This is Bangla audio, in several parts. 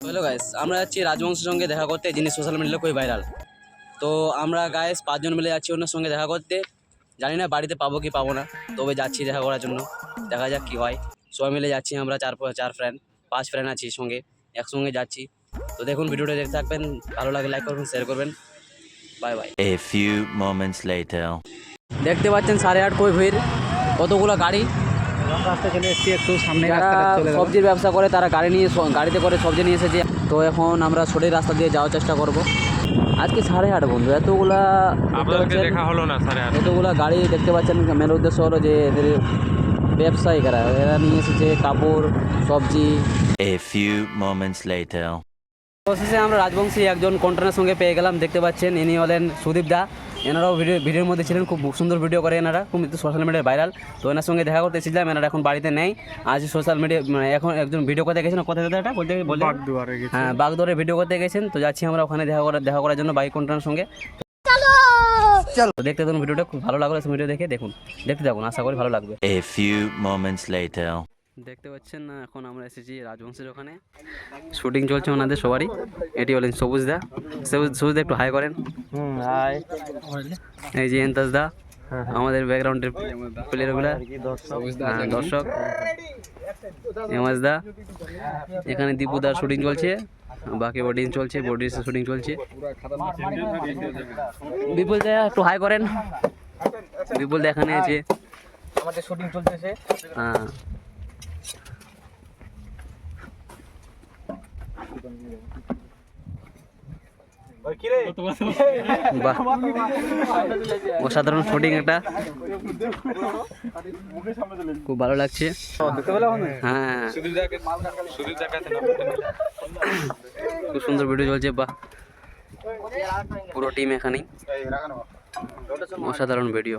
হ্যালো গাইস আমরা যাচ্ছি রাজবংশের সঙ্গে দেখা করতে যিনি সোশ্যাল মিডিয়ায় খুবই ভাইরাল তো আমরা গাইস পাঁচজন মিলে যাচ্ছি ওনার সঙ্গে দেখা করতে। জানি না বাড়িতে পাবো কি পাবো না তবে যাচ্ছি দেখা করার জন্য। দেখা যাক কি হয়। সবাই মিলে যাচ্ছি আমরা চার চার ফ্রেন্ড পাঁচ ফ্রেন্ড আছি সঙ্গে একসঙ্গে যাচ্ছি। তো দেখুন ভিডিওটা দেখতে থাকবেন ভালো লাগে লাইক করবেন শেয়ার করবেন। Bye bye A few moments later. দেখতে পাচ্ছেন সাড়ে আট কই ভিড় কতগুলো গাড়ি? রাস্তা চলে এসেছি একটু সামনে যারা রাস্তাটা চলে গেল সবজির ব্যবসা করে তারা গাড়ি নিয়ে গাড়িতে করে সবজি নিয়ে এসেছে। তো এখন আমরা সঠিক রাস্তা দিয়ে যাওয়ার চেষ্টা করব। আজকে সাড়ে আট বন্ধু এতগুলা দেখা হলো না সাড়ে আট। এতগুলা গাড়ি দেখতে পাচ্ছেন মেন উদ্দেশ্য হলো যে এদের ব্যবসায়িকরা এরা নিয়ে এসেছে কাপড় সবজি। A few moments later. অবশেষে আমরা রাজবংশী একজন কন্টেনার সঙ্গে পেয়ে গেলাম দেখতে পাচ্ছেন ইনি হলেন সুদীপ দা। এনারাও ভিডিও ভিডিওর মধ্যে ছিলেন খুব সুন্দর ভিডিও করে এনারা খুব সোশ্যাল মিডিয়ায় ভাইরাল তো এনার সঙ্গে দেখা করতে এসেছিলাম এনারা এখন বাড়িতে নেই। আজ সোশ্যাল মিডিয়া মানে এখন একজন ভিডিও করতে গেছেন কোথায় কোথায় এটা? বলতে গেছি হ্যাঁ বাগদরে ভিডিও করতে গেছেন তো যাচ্ছি আমরা ওখানে দেখা করার দেখা করার জন্য বাইক কন্ট্রার সঙ্গে। দেখতে দেখুন ভিডিওটা খুব ভালো লাগল ভিডিও দেখে দেখুন। দেখতে থাকুন আশা করি ভালো লাগবে। A few moments later. দেখতে পাচ্ছেন না এখন আমরা এসেছি রাজবংশের ওখানে। শুটিং চলছে ওনাদের সবারই। এটি হলেন সবুজ দা। সবুজ সবুজ দা একটু হাই করেন। হুম হাই এই যে এন্তাজ দা আমাদের ব্যাকগ্রাউন্ডের প্লেয়ারগুলো হ্যাঁ, দর্শক। এমাজ দা। এখানে দীপু দার শুটিং চলছে। বাকি বডিং চলছে বডির শুটিং চলছে। বিপুল দা একটু হাই করেন। বিপুল দা এখানে আছে। আমাদের শুটিং চলতেছে হ্যাঁ। অসাধারণ শুটিং একটা খুব ভালো লাগছে। হ্যাঁ। খুব সুন্দর ভিডিও চলছে, বাহ। পুরো টিম এখানেই। অসাধারণ ভিডিও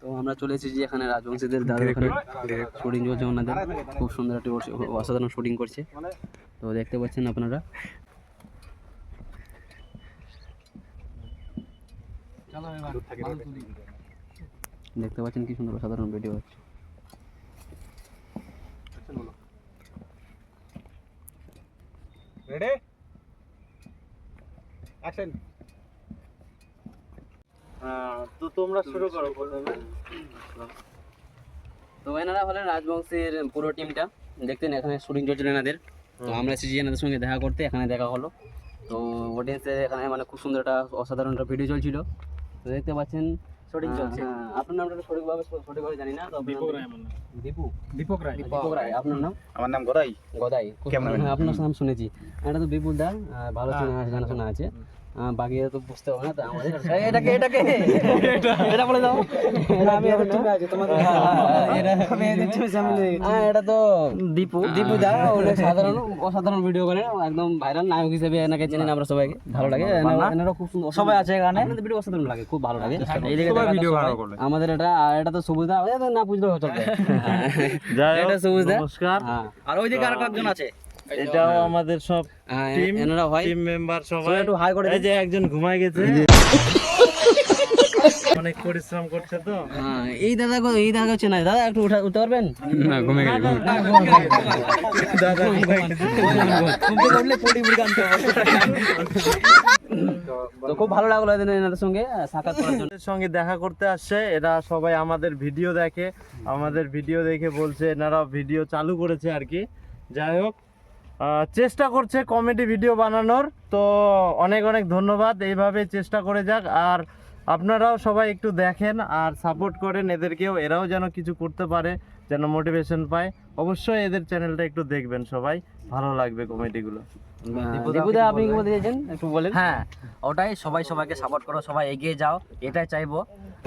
তো আমরা চলে এসেছি এখানে রাজবংশীদের দাদা ওখানে। শুটিং চলছে ওনাদের। খুব সুন্দর একটি অসাধারণ শুটিং করছে। তো দেখতে পাচ্ছেন আপনারা। দেখতে পাচ্ছেন কি সুন্দর অসাধারণ ভিডিও হচ্ছে। রেডি অ্যাকশন তো তোমরা শুরু করো প্রথমে। তো এনারা হলেন রাজবংশের পুরো টিমটা দেখতেন এখানে শুটিং চলছিল এনাদের। তো আমরা এসেছি এনাদের সঙ্গে দেখা করতে এখানে দেখা হলো। তো অডিয়েন্সের এখানে মানে খুব সুন্দর একটা অসাধারণ একটা ভিডিও চলছিল। তো দেখতে পাচ্ছেন শুটিং চলছে। আপনার নামটা সঠিকভাবে সঠিকভাবে জানি না তো আপনার নাম- দীপু। দীপক রায়। দীপক রায়। আপনার নাম? আমার নাম গদাই। গদাই। কেমন হ্যাঁ আপনার নাম শুনেছি। এটা তো বিপুল দা ভালো জানা শোনা আছে। আহ, বাকি তো বুঝতে হবে না তো আমাদের এটাকে এটাকে এটা। বলে দাও। এটা আমি এখন টিমে আছি তোমাদের এটা আমি এদের টিমে সামিল হয়ে এটা তো দীপু দীপু দা অনেক সাধারণ অসাধারণ ভিডিও করে একদম ভাইরাল নায়ক হিসেবে এনাকে চিনেন আমরা সবাইকে। ভালো লাগে এনারা- খুব সুন্দর সবাই আছে এখানে আপনাদের ভিডিও অসাধারণ লাগে খুব ভালো লাগে। এইদিকে ভিডিও ভালো করে। আমাদের এটা আর এটা তো সবুজ দা না বুঝলেও চলবে। এটা সবুজ দা। নমস্কার। হ্যাঁ। আর ওইদিকে আর কয়েকজন আছে। এটাও আমাদের সব Team- এনারা হয়? টিম মেম্বার সবাই। একটু হাই করে এই যে একজন ঘুমায় গেছে। অনেক পরিশ্রম করছে তো। হ্যাঁ এই দাদা এই দাদা হচ্ছে না দাদা একটু উঠা উঠতে পারবেন? না ঘুমে গেছে দাদা ঘুমায় গেছে। তো খুব ভালো লাগল এদের এনাদের সঙ্গে সাক্ষাৎ করার জন্য। সঙ্গে দেখা করতে আসছে। এরা সবাই আমাদের ভিডিও দেখে আমাদের ভিডিও দেখে বলছে এনারা ভিডিও চালু করেছে আর কি। যাই হোক চেষ্টা করছে কমেডি ভিডিও বানানোর। তো অনেক অনেক ধন্যবাদ এইভাবে চেষ্টা করে যাক। আর আপনারাও সবাই একটু দেখেন আর সাপোর্ট করেন এদেরকেও এরাও যেন কিছু করতে পারে যেন মোটিভেশন পায়। অবশ্যই এদের চ্যানেলটা একটু দেখবেন সবাই ভালো লাগবে কমেডিগুলো আপনি কি বলতে চাইছেন? একটু বলেন। হ্যাঁ ওটাই সবাই সবাইকে সাপোর্ট করো সবাই এগিয়ে যাও এটাই চাইব।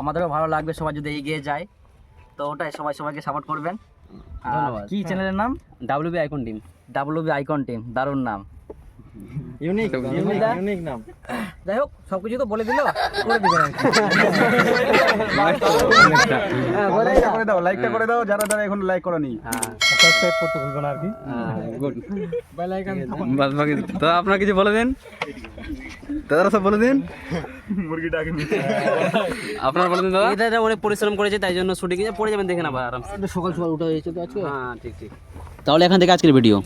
আমাদেরও ভালো লাগবে সবাই যদি এগিয়ে যায়। তো ওটাই সবাই সবাইকে সাপোর্ট করবেন। ধন্যবাদ। কি চ্যানেলের নাম? WB icon team W B icon team দারুণ নাম। ইউনিক ইউনিক নাম। যাই হোক সবকিছু তো বলে দিল করে দিবেন আর হ্যাঁ, দাও। করে দাও। লাইকটা করে দাও যারা যারা এখন লাইক করনি। হ্যাঁ, সাবস্ক্রাইব করতে ভুলবে না আর কি। হ্যাঁ. বাদ বাকি তো আপনারা কিছু বলে দেন? দাদারা সব বলে দিন? আপনারা বলে দিন দাদা? এটা অনেক পরিশ্রম করেছে তাই জন্য শুটিং এ পড়ে যাবেন দেখে না আরাম সকাল সকাল উঠে হয়েছে তো আজকে। হ্যাঁ ঠিক ঠিক। তাহলে এখান থেকে আজকের ভিডিও